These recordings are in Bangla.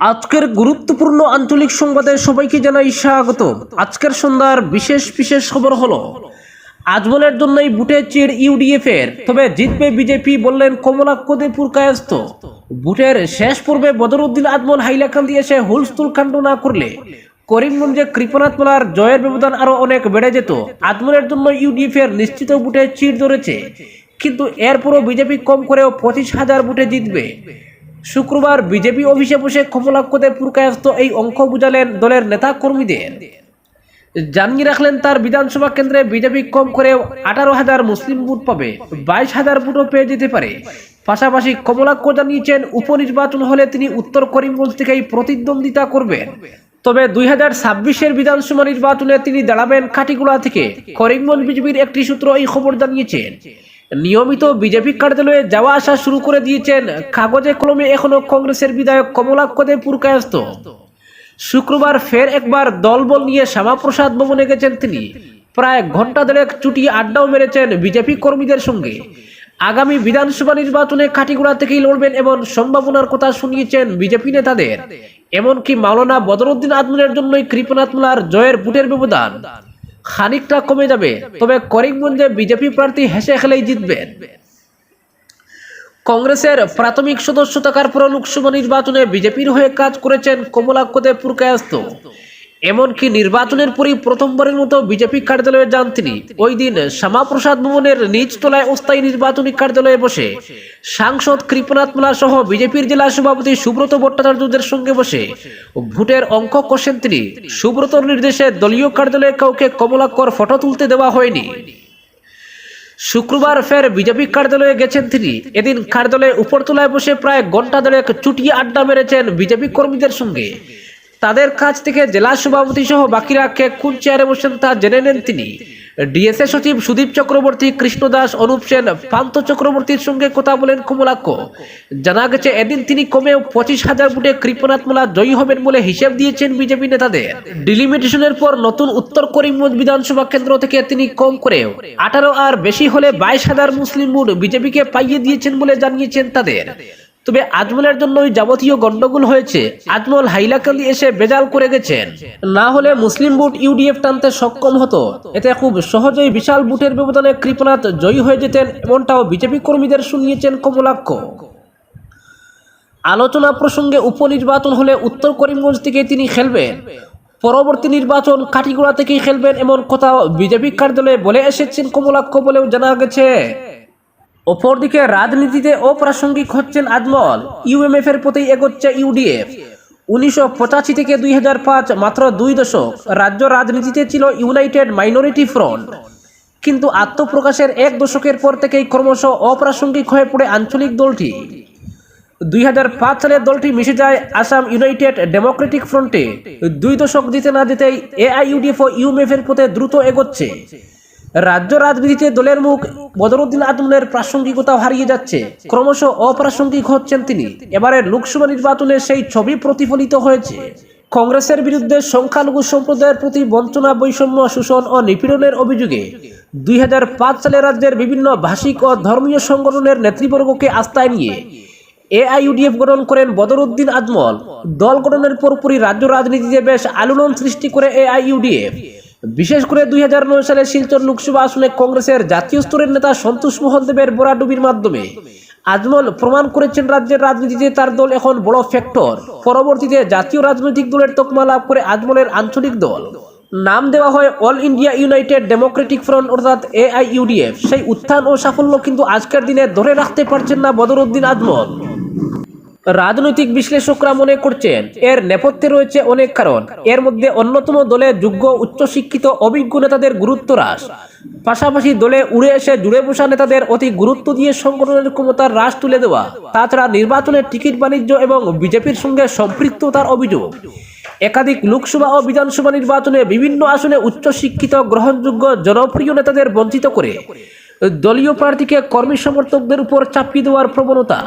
আজকের গুরুত্বপূর্ণ আঞ্চলিক সংবাদে সবাইকে জানাই স্বাগত। আজকের সন্ধ্যার বিশেষ বিশেষ খবর হলো, আজমলের জন্যই বুটে চির ইউডিএফ এর, তবে জিতবে বিজেপি বললেন কমলাক্ষদেপুর কায়স্থ। বুটের শেষ পর্বে বদরুদ্দিন আজমল হাইলাকান্দি এসে হুলস্থুল কাণ্ড না করলে, করিমগঞ্জে কৃপনাথ মেলার জয়ের ব্যবধান আরও অনেক বেড়ে যেত। আজমলের জন্য ইউডিএফ এর নিশ্চিত বুটে চির ধরেছে, কিন্তু এরপরও বিজেপি কম করেও পঁচিশ হাজার বুটে জিতবে। শুক্রবার বিজেপি অফিসে বসে কমলাক্ষতে পুরকায়স্ত এই অঙ্ক বুঝালেন দলের নেতা কর্মীদের জানিয়ে রাখলেন তার বিধানসভা কেন্দ্রে বিজেপি কম করে আঠারো হাজার মুসলিম ভোট পাবে, বাইশ হাজার ভোটও পেয়ে যেতে পারে। পাশাপাশি কমলাক্ষ জানিয়েছেন, উপনির্বাচন হলে তিনি উত্তর করিমগঞ্জ থেকেই প্রতিদ্বন্দ্বিতা করবেন। তবে দুই হাজার ছাব্বিশের বিধানসভা নির্বাচনে তিনি দাঁড়াবেন কাটিগুড়া থেকে। করিমগঞ্জ বিজেপির একটি সূত্র এই খবর জানিয়েছেন নিয়মিত বিজেপি কার্যালয়ে যাওয়া আসা শুরু করে দিয়েছেন। কাগজে কলমে এখনও কংগ্রেসের বিধায়ক কমলাক্ষদে পুরকায়স্ত শুক্রবার ফের একবার দলবল নিয়ে শ্যামাপ্রসাদ ভবনে গেছেন তিনি। প্রায় ঘণ্টা দেড়েক চুটি আড্ডাও মেরেছেন বিজেপি কর্মীদের সঙ্গে। আগামী বিধানসভা নির্বাচনে কাটিগুড়া থেকেই লড়বেন এবং সম্ভাবনার কথা শুনিয়েছেন বিজেপি নেতাদের। এমনকি মাওলানা বদরুদ্দিন আজমলের জন্যই কৃপনাথ মোলার জয়ের বুটের ব্যবধান। খানিকটা কমে যাবে, তবে করিমগঞ্জে বিজেপি প্রার্থী হেসে খেলেই জিতবেন কংগ্রেসের প্রাথমিক সদস্য থাকার পর লোকসভা নির্বাচনে বিজেপির হয়ে কাজ করেছেন কমলাক্ষদে পুরকায়স্ত এমনকি নির্বাচনের পরই প্রথমবারের মতো বিজেপি কার্যালয়ে যান তিনি। ওই দিন শ্যামাপ্রসাদ ভবনের নিজ তলায় অস্থায়ী নির্বাচনী কার্যালয়ে বসে। সাংসদ কৃপনাথ মোলা সহ বিজেপির জেলা সভাপতি সুব্রত ভট্টাচার্যদের সঙ্গে বসে। ভোটের অঙ্ক কষেন তিনি। সুব্রতর নির্দেশে দলীয় কার্যালয়ে কাউকে কমলাক্ষর ফটো তুলতে দেওয়া হয়নি। শুক্রবার ফের বিজেপি কার্যালয়ে গেছেন তিনি। এদিন কার্যালয়ে উপরতলায় বসে প্রায় ঘণ্টা দেড়েক চুটিয়ে আড্ডা মেরেছেন বিজেপি কর্মীদের সঙ্গে। তাদের কাছ থেকে জেলা সভাপতি সহ বাকিরা কে কোন চেয়ারে বসেন তা জেনে নেন তিনি। ডিএসএ সচিব সুদীপ চক্রবর্তী, কৃষ্ণ দাস, অনুপ সেন প্রান্ত চক্রবর্তীর সঙ্গে কথা বলেন কমলাক্ষ জানা গেছে, এদিন তিনি কমেও পঁচিশ হাজার ভোটে কৃপনাথ মোলা জয়ী হবেন বলে হিসেব দিয়েছেন বিজেপি নেতাদের। ডিলিমিটেশনের পর নতুন উত্তর করিমগঞ্জ বিধানসভা কেন্দ্র থেকে তিনি কম করে আঠারো আর বেশি হলে বাইশ হাজার মুসলিম ভোট বিজেপিকে পাইয়ে দিয়েছেন বলে জানিয়েছেন তাদের। তবে আজমলের জন্যই যাবতীয় গন্ডগোল হয়েছে। আজমল হাইলাকান্দি এসে বেজাল করে গেছেন। না হলে মুসলিম বুট ইউডিএফ টানতে সক্ষম হতো। এতে খুব সহজেই বিশাল বুটের ব্যবধানে কৃপনাথ জয়ী হয়ে যেতেন, এমনটাও বিজেপি কর্মীদের শুনিয়েছেন কমলাক্ষ। আলোচনা প্রসঙ্গে উপনির্বাচন হলে উত্তর করিমগঞ্জ থেকে তিনি খেলবেন। পরবর্তী নির্বাচন কাটিগুড়া থেকেই খেলবেন, এমন কথা বিজেপি কার্যালয়ে বলে এসেছেন কমলাক্ষ বলেও জানা গেছে। অপরদিকে রাজনীতিতে অপ্রাসঙ্গিক হচ্ছেন আজমল। ইউএমএফ এর প্রতি এগোচ্ছে ইউডিএফ উনিশশো পঁচাশি থেকে দুই হাজার পাঁচ মাত্র দুই দশক রাজ্য রাজনীতিতে ছিল ইউনাইটেড মাইনরিটি ফ্রন্ট কিন্তু আত্মপ্রকাশের এক দশকের পর থেকেই ক্রমশ অপ্রাসঙ্গিক হয়ে পড়ে আঞ্চলিক দলটি। দুই হাজার সালে দলটি মিশে যায় আসাম ইউনাইটেড ডেমোক্রেটিক ফ্রন্টে দুই দশক দিতে না দিতেই এআইইউডিএফ ও ইউএমএফ এর পথে দ্রুত এগোচ্ছে। রাজ্য রাজনীতিতে দলের মুখ বদরুদ্দিন আজমলের প্রাসঙ্গিকতাও হারিয়ে যাচ্ছে। ক্রমশ অপ্রাসঙ্গিক হচ্ছেন তিনি। এবারের লোকসভা নির্বাচনে সেই ছবি প্রতিফলিত হয়েছে। কংগ্রেসের বিরুদ্ধে সংখ্যালঘু সম্প্রদায়ের প্রতি বঞ্চনা, বৈষম্য, শোষণ ও নিপীড়নের অভিযোগে দুই হাজার পাঁচ সালে রাজ্যের বিভিন্ন ভাষিক ও ধর্মীয় সংগঠনের নেতৃবর্গকে আস্থায় নিয়ে এআইইউডিএফ গঠন করেন বদরুদ্দিন আজমল দল গঠনের পরপরই রাজ্য রাজনীতিতে বেশ আলোড়ন সৃষ্টি করে এআইইউডিএফ বিশেষ করে দুই সালে শিলচর লোকসভা আসনে কংগ্রেসের জাতীয় স্তরের নেতা সন্তোষ মোহন দেবের বোরাডুবির মাধ্যমে আজমল প্রমাণ করেছেন রাজ্যের রাজনীতিতে তার দল এখন বড় ফ্যাক্টর। পরবর্তীতে জাতীয় রাজনৈতিক দলের তকমা লাভ করে আজমলের আঞ্চলিক দল। নাম দেওয়া হয় All India United Democratic Front অর্থাৎ এআইইউডিএফ। সেই উত্থান ও সাফল্য কিন্তু আজকের দিনে ধরে রাখতে পারছেন না বদরুদ্দিন আজমল। রাজনৈতিক বিশ্লেষকরা মনে করছেন, এর নেপথ্যে রয়েছে অনেক কারণ। এর মধ্যে অন্যতম দলে যোগ্য উচ্চশিক্ষিত অভিজ্ঞ নেতাদের গুরুত্ব হ্রাস। পাশাপাশি দলে উড়ে এসে জুড়ে বসা নেতাদের অতি গুরুত্ব দিয়ে সংগঠনের ক্ষমতার হ্রাস তুলে দেওয়া, তাছাড়া নির্বাচনের টিকিট বাণিজ্য এবং বিজেপির সঙ্গে সম্পৃক্ততার অভিযোগ। একাধিক লোকসভা ও বিধানসভা নির্বাচনে বিভিন্ন আসনে উচ্চশিক্ষিত, গ্রহণযোগ্য, জনপ্রিয় নেতাদের বঞ্চিত করে। দলীয় প্রার্থীকে কর্মী সমর্থকদের উপর চাপিয়ে দেওয়ার প্রবণতা।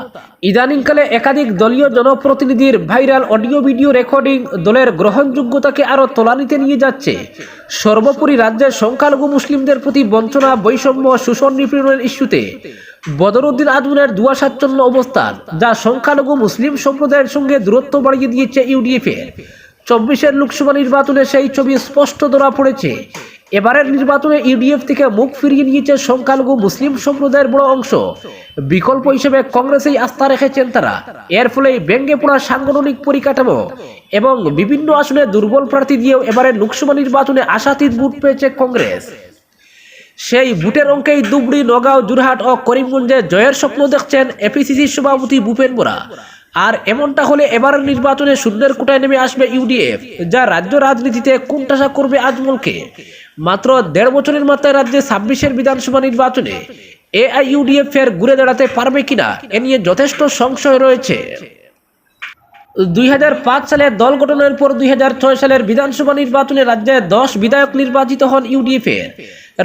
ইদানিংকালে একাধিক দলীয় জনপ্রতিনিধির ভাইরাল অডিও ভিডিও রেকর্ডিং দলের গ্রহণযোগ্যতাকে আরও তলানিতে নিয়ে যাচ্ছে। সর্বোপরি রাজ্যের সংখ্যালঘু মুসলিমদের প্রতি বঞ্চনা, বৈষম্য, শোষণ নিপীড়নের ইস্যুতে। বদরুদ্দিন আজমনের দুয়াশাচ্ছন্ন অবস্থান, যা সংখ্যালঘু মুসলিম সম্প্রদায়ের সঙ্গে দূরত্ব বাড়িয়ে দিয়েছে ইউডিএফের চব্বিশের লোকসভা নির্বাচনে সেই ছবি স্পষ্ট ধরা পড়েছে। এবারের নির্বাচনে ইউডিএফ থেকে মুখ ফিরিয়ে নিয়েছে সংখ্যালঘু মুসলিম সম্প্রদায়ের বড় অংশ। বিকল্প হিসেবে কংগ্রেসেই আস্থা রেখেছেন তারা। এর ফলে ব্যঙ্গে পড়া সাংগঠনিক পরিকাঠামো এবং বিভিন্ন আসনে দুর্বল প্রার্থী দিয়েও এবারের লোকসভা নির্বাচনে আশাতীত ভোট পেয়েছে কংগ্রেস। সেই বুটের অঙ্কেই দুবড়ি নগাঁও জুরহাট ও করিমগঞ্জে জয়ের স্বপ্ন দেখছেন এপিসিসির সভাপতি ভূপেন বোরা। আর এমনটা হলে এবার নির্বাচনে শূন্যের কোটায় নেমে আসবে ইউডিএফ, যা রাজ্য রাজনীতিতে কোণঠাসা করবে আজমলকে। মাত্র দেড় বছরের মাথায় রাজ্যে ছাব্বিশের বিধানসভা নির্বাচনে এআইইউডিএফ ফের ঘুরে দাঁড়াতে পারবে কিনা, এ নিয়ে যথেষ্ট সংশয় রয়েছে। দুই সালে দল গঠনের পর দুই হাজার ছয় সালের বিধানসভা নির্বাচনে রাজ্যে দশ বিধায়ক নির্বাচিত হন ইউডিএফের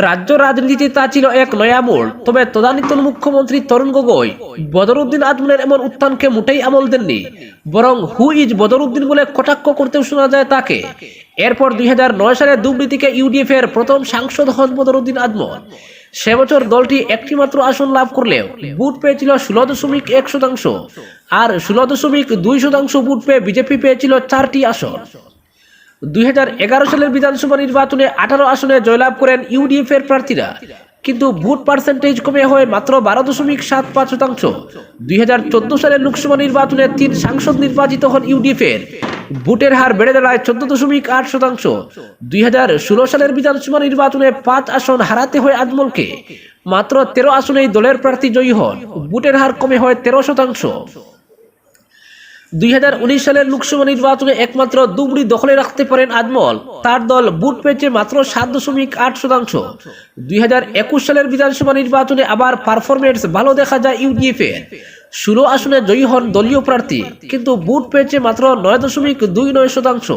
রাজ্য রাজনীতিতে তা ছিল এক নয়া মোড়। তবে তদানীতন মুখ্যমন্ত্রী তরুণ গগৈ, বদরুদ্দিন আজমনের এমন উত্থানকে মোটেই আমল দেননি, বরং হু ইজ বদরুদ্দিন বলে কটাক্ষ করতেও শোনা যায় তাকে। এরপর দুই সালে দুবনি থেকে ইউডিএফ এর প্রথম সাংসদ হন বদরুদ্দিন আজমল। সে বছর দলটি একটি মাত্র আসন লাভ করলেও বুট পেয়েছিল ষোলো দশমিক এক শতাংশ, আর ষোলো দশমিক দুই শতাংশ বুট পেয়ে বিজেপি পেয়েছিল চারটি আসন। দুই সালের বিধানসভা নির্বাচনে আঠারো আসনে জয়লাভ করেন ইউডিএফ এর প্রার্থীরা। কিন্তু ভোট পার্সেন্টেজ কমে হয় মাত্র বারো দশমিক সাত পাঁচ শতাংশ। দুই হাজার চোদ্দ সালের লোকসভা নির্বাচনে তিন সাংসদ নির্বাচিত হন ইউডিএফ এর। ভোটের হার বেড়ে দাঁড়ায় চোদ্দ দশমিক আট শতাংশ। দুই হাজার ষোলো সালের বিধানসভা নির্বাচনে পাঁচ আসন হারাতে হয় আজমলকে। মাত্র তেরো আসনেই দলের প্রার্থী জয়ী হন। ভোটের হার কমে হয় তেরো শতাংশ। দুই হাজার উনিশ সালের লোকসভা নির্বাচনে একমাত্র দুবড়ি দখলে রাখতে পারেন আজমল। তার দল বুট পেয়েছে মাত্র সাত দশমিক আট শতাংশ। দুই হাজার একুশ সালের বিধানসভা নির্বাচনে আবার পারফরমেন্স ভালো দেখা যায় ইউডিএফ ষোলো আসনে জয়ী হন দলীয় প্রার্থী, কিন্তু বুট পেয়েছে মাত্র নয় দশমিক দুই নয় শতাংশ।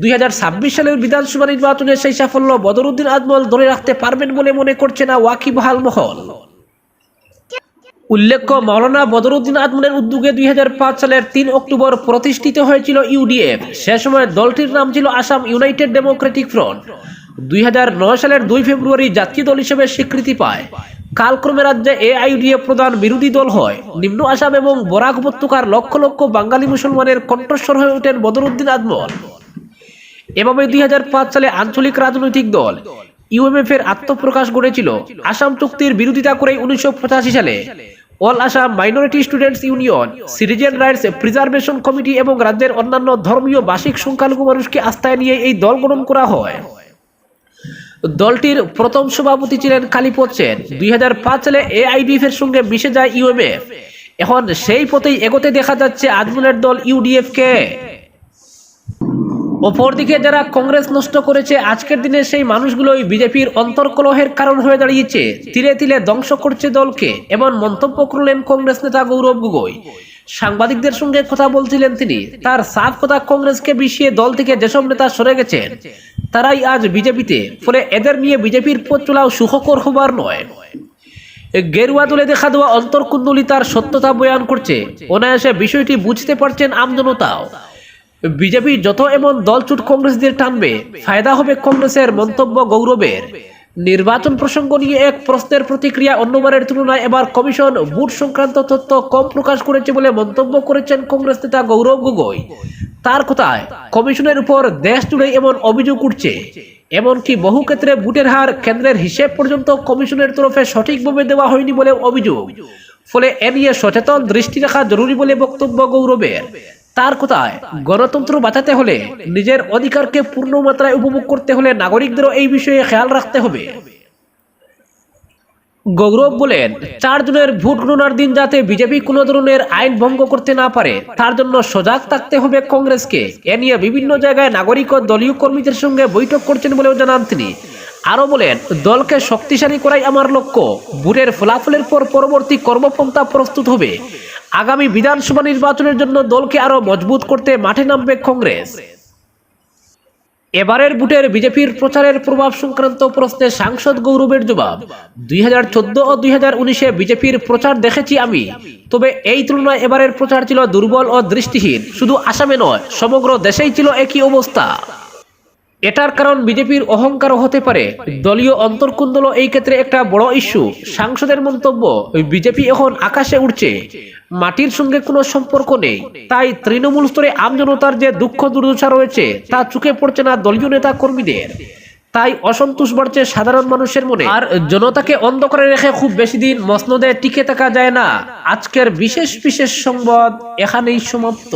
দুই হাজার ছাব্বিশ সালের বিধানসভা নির্বাচনে সেই সাফল্য বদরুদ্দিন আজমল ধরে রাখতে পারবেন বলে মনে করছে না ওয়াকিবহাল মহল। উল্লেখ্য মাওলানা বদরুদ্দিন আজমনের উদ্যোগে দুই হাজার পাঁচ সালের তিন অক্টোবর প্রতিষ্ঠিত হয়েছিল ইউডিএফ। সে সময় দলটির নাম ছিল আসাম ইউনাইটেড ডেমোক্রেটিক ফ্রন্ট। দুই সালের দুই ফেব্রুয়ারি জাতীয় দল হিসেবে স্বীকৃতি পায়। কালক্রমে রাজ্যে এআইডিএফ প্রধান বিরোধী দল হয়। নিম্ন আসাম এবং বরাক উপত্যকার লক্ষ লক্ষ বাঙালি মুসলমানের কণ্ঠস্বর হয়ে ওঠেন বদরুদ্দিন আজমল এভাবে দুই হাজার পাঁচ সালে আঞ্চলিক রাজনৈতিক দল ইউএমএফ এর আত্মপ্রকাশ গড়েছিল আসাম চুক্তির বিরোধিতা করে উনিশশো সালে। All Assam Minority Students Union, Citizen Rights Preservation Committee এবং রাজ্যের অন্যান্য ধর্মীয় বাসিক সংখ্যালঘু মানুষকে আস্থায় নিয়ে এই দল গঠন করা হয়। দলটির প্রথম সভাপতি ছিলেন কালীপদ সেন। দুই সালে এআইডিএফ এর সঙ্গে মিশে যায় ইউএমএফ এখন সেই পথেই এগোতে দেখা যাচ্ছে আজমলের দল ইউডিএফ কে অপরদিকে যারা কংগ্রেস নষ্ট করেছে, আজকের দিনে সেই মানুষগুলোই বিজেপির অন্তর্কলহের কারণ হয়ে দাঁড়িয়েছে। তিলে তিলে ধ্বংস করছে দলকে, এমন মন্তব্য করলেন কংগ্রেস নেতা গৌরব গগৈ। সাংবাদিকদের সঙ্গে কথা বলছিলেন তিনি। তার সাফ কথা কংগ্রেসকে বিষিয়ে দল থেকে যেসব নেতা সরে গেছেন, তারাই আজ বিজেপিতে। ফলে এদের নিয়ে বিজেপির পথ চলাও সুখকর হবার নয়। গেরুয়া দলে দেখা দেওয়া অন্তর্কুণ্ডলী তার সত্যতা বয়ান করছে। অনায়াসে বিষয়টি বুঝতে পারছেন আমজনতাও। বিজেপি যত এমন দলচুট কংগ্রেসদের টানবে, ফায়দা হবে কংগ্রেসের মন্তব্য গৌরবের। নির্বাচন প্রসঙ্গ নিয়ে এক প্রশ্নের প্রতিক্রিয়া অন্যবারের তুলনায় এবার কমিশন বুট সংক্রান্ত তথ্য কম প্রকাশ করেছে বলে মন্তব্য করেছেন কংগ্রেস নেতা গৌরব গগৈ। তার কথায়, কমিশনের উপর দেশ জুড়ে এমন অভিযোগ উঠছে। এমনকি বহু ক্ষেত্রে বুটের হার কেন্দ্রের হিসেব পর্যন্ত কমিশনের তরফে সঠিকভাবে দেওয়া হয়নি বলে অভিযোগ। ফলে এ নিয়ে সচেতন দৃষ্টি রাখা জরুরি বলে বক্তব্য গৌরবের। তার কথায়, গণতন্ত্র বাঁচাতে হলে নিজের অধিকারকে পূর্ণ মাত্রায় উপভোগ করতে হলে নাগরিকদেরও এই বিষয়ে খেয়াল রাখতে হবে। গৌরব বলেন, চার চারজনের ভোট গণনার দিন যাতে বিজেপি কোনো ধরনের আইন ভঙ্গ করতে না পারে, তার জন্য সজাগ থাকতে হবে কংগ্রেসকে। এ নিয়ে বিভিন্ন জায়গায় নাগরিক ও দলীয় কর্মীদের সঙ্গে বৈঠক করছেন বলেও জানান তিনি। আরও বলেন, দলকে শক্তিশালী করাই আমার লক্ষ্য। ভোটের ফলাফলের পর পরবর্তী কর্মপন্থা প্রস্তুত হবে। আগামী বিধানসভা নির্বাচনের জন্য দলকে আরও মজবুত করতে মাঠে নামবে কংগ্রেস। এবারের বুটের বিজেপির প্রচারের প্রভাব সংক্রান্ত প্রশ্নে সাংসদ গৌরবের জবাব। দুই হাজার চোদ্দ ও দুই হাজার উনিশে বিজেপির প্রচার দেখেছি আমি। তবে এই তুলনায় এবারের প্রচার ছিল দুর্বল ও দৃষ্টিহীন। শুধু আসামে নয়, সমগ্র দেশেই ছিল একই অবস্থা। এটার কারণ বিজেপির অহংকারও হতে পারে। দলীয় অন্তর্কুন্দল এই ক্ষেত্রে একটা বড় ইস্যু। সাংসদের মন্তব্য বিজেপি এখন আকাশে উঠছে মাটির সঙ্গে কোনো সম্পর্ক নেই। তাই তৃণমূল স্তরে আমজনতার যে দুঃখ দুর্দশা রয়েছে, তা চোখে পড়ছে না দলীয় নেতা কর্মীদের। তাই অসন্তোষ বাড়ছে সাধারণ মানুষের মনে। আর জনতাকে অন্ধ করে রেখে খুব বেশি দিন মসনদে টিকে থাকা যায় না। আজকের বিশেষ বিশেষ সংবাদ এখানেই সমাপ্ত।